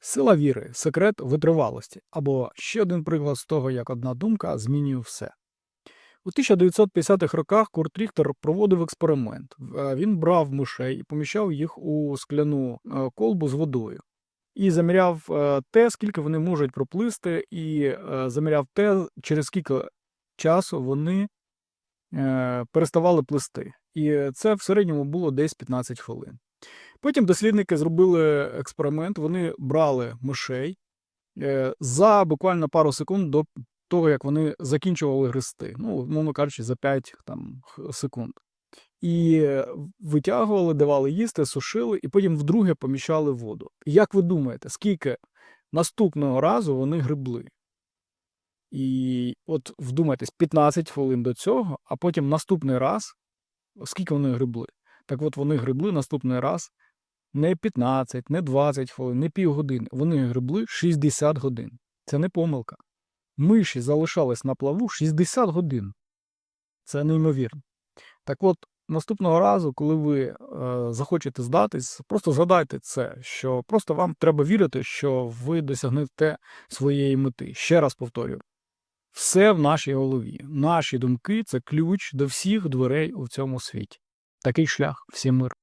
Сила віри, секрет витривалості, або ще один приклад з того, як одна думка змінює все. У 1950-х роках Курт Ріхтер проводив експеримент. Е, Він брав мишей і поміщав їх у скляну е, колбу з водою. І заміряв е, те, скільки вони можуть проплисти, і заміряв те, через скільки часу вони переставали плисти. І це в середньому було десь 15 хвилин. Потім дослідники зробили експеримент. Вони брали мишей е, за буквально пару секунд до того, як вони закінчували гристи. Ну, мовно кажучи, за 5 там, секунд. І е, витягували, давали їсти, сушили, і потім вдруге поміщали воду. Як ви думаєте, скільки наступного разу вони грибли? І от вдумайтесь, 15 хвилин до цього, а потім наступний раз, скільки вони грибли? Так от вони грибли наступний раз не 15, не 20 хвилин, не півгодини. Вони грибли 60 годин. Це не помилка. Миші залишались на плаву 60 годин. Це неймовірно. Так от, наступного разу, коли ви е, захочете здатись, просто згадайте це, що просто вам треба вірити, що ви досягнете своєї мети. Ще раз повторюю. Все в нашій голові. Наші думки це ключ до всіх дверей у цьому світі. Такий шлях, всім мир.